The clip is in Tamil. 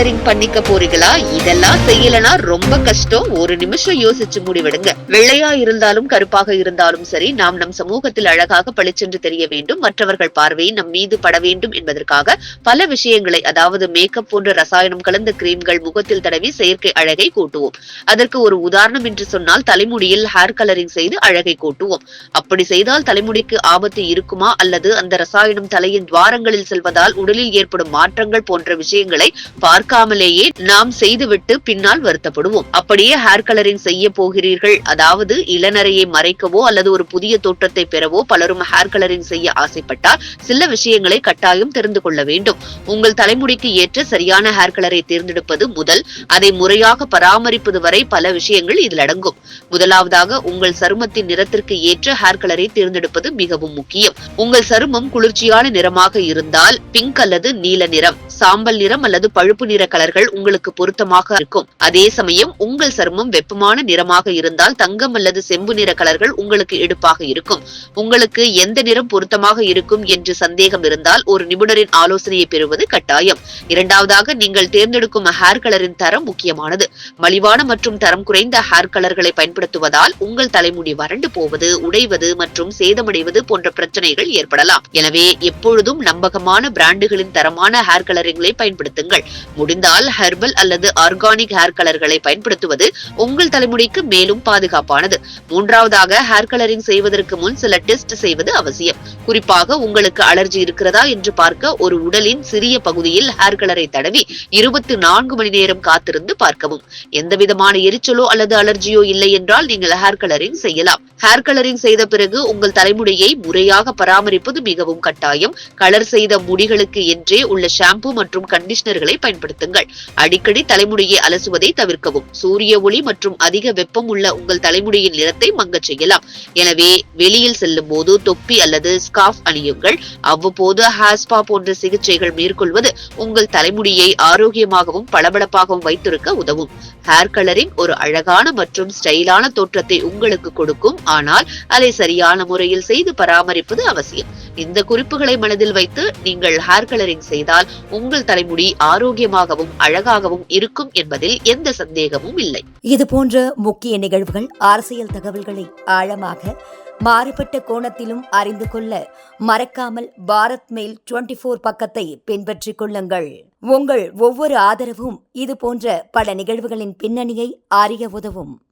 கலரிங் பண்ணிக்க போறீங்களா? இதெல்லாம் செய்யலனா ரொம்ப கஷ்டம். ஒரு நிமிஷம் யோசிச்சு முடிவெடுங்க. வெள்ளையா இருந்தாலும் கருப்பாக இருந்தாலும் சரி நாம் நம் சமூகத்தில் அழகாக பளிச்சென்று தெரிய வேண்டும். மற்றவர்கள் பார்வையை நம் மீது பட வேண்டும் என்பதற்காக பல விஷயங்களை அதாவது மேக்கப் போன்ற ரசாயனம் கலந்த கிரீம்கள் முகத்தில் தடவி செயற்கை அழகை கூட்டுவோம். அதற்கு ஒரு உதாரணம் என்று சொன்னால் தலைமுடியில் ஹேர் கலரிங் செய்து அழகை கூட்டுவோம். அப்படி செய்தால் தலைமுடிக்கு ஆபத்து இருக்குமா? அல்லது அந்த ரசாயனம் தலையின் துவாரங்களில் செல்வதால் உடலில் ஏற்படும் மாற்றங்கள் போன்ற விஷயங்களை பார்க்க பார்க்காமலேயே நாம் செய்துவிட்டு பின்னால் வருத்தப்படுவோம். அப்படியே ஹேர் கலரிங் செய்ய போகிறீர்கள். அதாவது இளநரையை மறைக்கவோ அல்லது ஒரு புதிய தோற்றத்தை பெறவோ பலரும் ஹேர் கலரிங் செய்ய ஆசைப்பட்டால் சில விஷயங்களை கட்டாயம் தெரிந்து கொள்ள வேண்டும். உங்கள் தலைமுடிக்கு ஏற்ற சரியான ஹேர் கலரை தேர்ந்தெடுப்பது முதல் அதை முறையாக பராமரிப்பது வரை பல விஷயங்கள் இதில் அடங்கும். முதலாவதாக உங்கள் சருமத்தின் நிறத்திற்கு ஏற்ற ஹேர் கலரை தேர்ந்தெடுப்பது மிகவும் முக்கியம். உங்கள் சருமம் குளிர்ச்சியான நிறமாக இருந்தால் பிங்க் அல்லது நீல நிறம் சாம்பல் நிறம் அல்லது பழுப்பு நிற கலர்கள் உங்களுக்கு பொருத்தமாக இருக்கும். அதே சமயம் உங்கள் சருமம் வெப்பமான நிறமாக இருந்தால் தங்கம் அல்லது செம்பு நிற கலர்கள் உங்களுக்கு எடுப்பாக இருக்கும். உங்களுக்கு எந்த நிறம் பொருத்தமாக இருக்கும் என்று சந்தேகம் இருந்தால் ஒரு நிபுணரின் ஆலோசனையை பெறுவது கட்டாயம். இரண்டாவதாக நீங்கள் தேர்ந்தெடுக்கும் ஹேர் கலரின் தரம் முக்கியமானது. மலிவான மற்றும் தரம் குறைந்த ஹேர் கலர்களை பயன்படுத்துவதால் உங்கள் தலைமுடி வறண்டு போவது உடைவது மற்றும் சேதமடைவது போன்ற பிரச்சனைகள் ஏற்படலாம். எனவே எப்பொழுதும் நம்பகமான பிராண்டுகளின் தரமான ஹேர் கலரிங்களை பயன்படுத்துங்கள். முடிந்தால் ஹெர்பல் அல்லது ஆர்கானிக் ஹேர் கலர்களை பயன்படுத்துவது உங்கள் தலைமுடிக்கு மேலும் பாதுகாப்பானது. மூன்றாவதாக ஹேர் கலரிங் செய்வதற்கு முன் சில டெஸ்ட் செய்வது அவசியம். குறிப்பாக உங்களுக்கு அலர்ஜி இருக்கிறதா என்று பார்க்க ஒரு உடலின் சிறிய பகுதியில் ஹேர் கலரை தடவி இருபத்தி நான்கு மணி நேரம் காத்திருந்து பார்க்கவும். எந்த விதமான எரிச்சலோ அல்லது அலர்ஜியோ இல்லை என்றால் நீங்கள் ஹேர் கலரிங் செய்யலாம். ஹேர் கலரிங் செய்த பிறகு உங்கள் தலைமுடியை முறையாக பராமரிப்பது மிகவும் கட்டாயம். கலர் செய்த முடிகளுக்கு என்றே உள்ள ஷாம்பு மற்றும் கண்டிஷனர்களை பயன்படுத்த பயன்படுத்துங்கள். அடிக்கடி தலைமுடியை அலசுவதை தவிர்க்கவும். சூரிய ஒளி மற்றும் அதிக வெப்பம் உள்ள உங்கள் தலைமுடியின் நிறத்தை மங்கச் செய்யலாம். எனவே வெளியில் செல்லும் போது தொப்பி அல்லது ஸ்கார்ஃப் அணியுங்கள். அவ்வப்போது ஹாஸ்பா போன்ற சிகிச்சைகள் மேற்கொள்வது உங்கள் தலைமுடியை ஆரோக்கியமாகவும் பளபளப்பாகவும் வைத்திருக்க உதவும். ஹேர் கலரிங் ஒரு அழகான மற்றும் ஸ்டைலான தோற்றத்தை உங்களுக்கு கொடுக்கும். ஆனால் அதை சரியான முறையில் செய்து பராமரிப்பது அவசியம். இந்த குறிப்புகளை மனதில் வைத்து நீங்கள் ஹேர் கலரிங் செய்தால் உங்கள் தலைமுடி ஆரோக்கியமாக ஆரோக்கியமாகவும் அழகாகவும் இருக்கும் என்பதில் எந்த சந்தேகமும் இல்லை. இது போன்ற முக்கிய நிகழ்வுகள் அரசியல் தகவல்களை ஆழமாக மாறுபட்ட கோணத்திலும் அறிந்து கொள்ள மறக்காமல் பாரத் மெயில் டுவெண்டி ஃபோர் பக்கத்தை பின்பற்றிக் கொள்ளுங்கள். உங்கள் ஒவ்வொரு ஆதரவும் இது போன்ற பல நிகழ்வுகளின் பின்னணியை அறிய உதவும்.